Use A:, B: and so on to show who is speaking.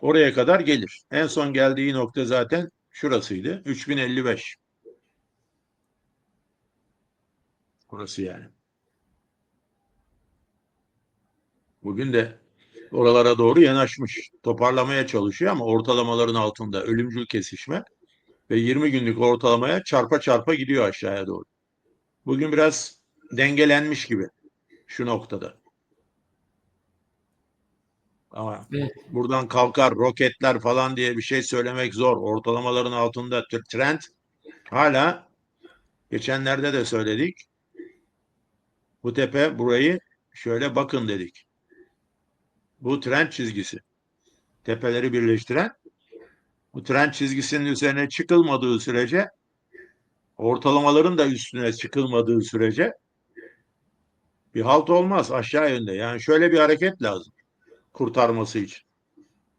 A: Oraya kadar gelir. En son geldiği nokta zaten şurasıydı. 3055. Burası yani. Bugün de oralara doğru yanaşmış. Toparlamaya çalışıyor ama ortalamaların altında ölümcül kesişme ve 20 günlük ortalamaya çarpa çarpa gidiyor aşağıya doğru. Bugün biraz dengelenmiş gibi şu noktada. Ama
B: Evet.
A: buradan kalkar roketler falan diye bir şey söylemek zor. Ortalamaların altında trend hala geçenlerde de söyledik. Bu tepe burayı şöyle bakın dedik. Bu trend çizgisi. Tepeleri birleştiren bu trend çizgisinin üzerine çıkılmadığı sürece ortalamaların da üstüne çıkılmadığı sürece bir halt olmaz aşağı yönde. Yani şöyle bir hareket lazım kurtarması için.